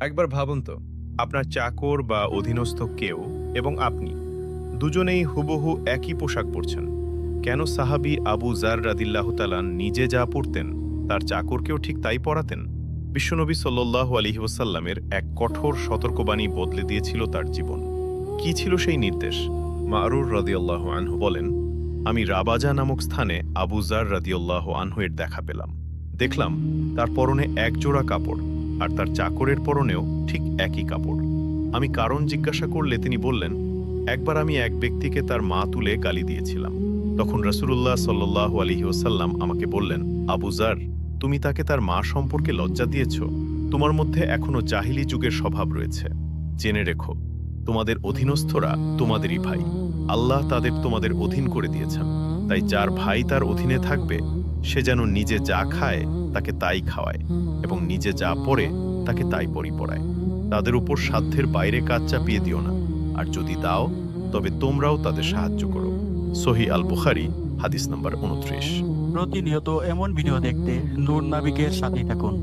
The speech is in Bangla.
একবার ভাবুন তো, আপনার চাকর বা অধীনস্থ কেউ এবং আপনি দুজনেই হুবহু একই পোশাক পরছেন। কেন সাহাবি আবু জার রাদিল্লাহ তালান নিজে যা পরতেন, তার চাকরকেও ঠিক তাই পরাতেন? বিশ্বনবী সাল্লাহ আলহি ওসাল্লামের এক কঠোর সতর্কবাণী বদলে দিয়েছিল তার জীবন। কি ছিল সেই নির্দেশ? মারুর রাদিয়াল্লাহ আনহু বলেন, আমি রাবাজা নামক স্থানে আবু জার রাদিয়াল্লাহ আনহুয়ের দেখা পেলাম। দেখলাম তার পরনে এক জোড়া কাপড়। আর তার চাকরের পরনেও ঠিক একই কাপড়। আমি কারণ জিজ্ঞাসা করলে তিনি বললেন, একবার আমি এক ব্যক্তিকে তার মা তুলে গালি দিয়েছিলাম। তখন রসুল্লাহ সাল্লাহ আলহি ওসাল্লাম আমাকে বললেন আবুজার তুমি তাকে তার মা সম্পর্কে লজ্জা দিয়েছ? তোমার মধ্যে এখনও জাহিলি যুগের স্বভাব রয়েছে। জেনে রেখো, তোমাদের অধীনস্থরা তোমাদেরই ভাই। আল্লাহ তাদের তোমাদের অধীন করে দিয়েছেন। তাই যার ভাই তার অধীনে থাকবে সে যেন নিজে যা খায়, তাকে তাই খাওয়ায় এবং নিজে যা পরে তাকে তাই পরি পড়ায়। তাদের উপর সাধ্যের বাইরে কাজ চাপিয়ে দিও না। আর যদি দাও, তবে তোমরাও তাদের সাহায্য করো। সহি আল বুখারি হাদিস নম্বর উনত্রিশ। প্রতিনিয়ত এমন ভিডিও দেখতে নূর নাবিকের সাথে থাকুন।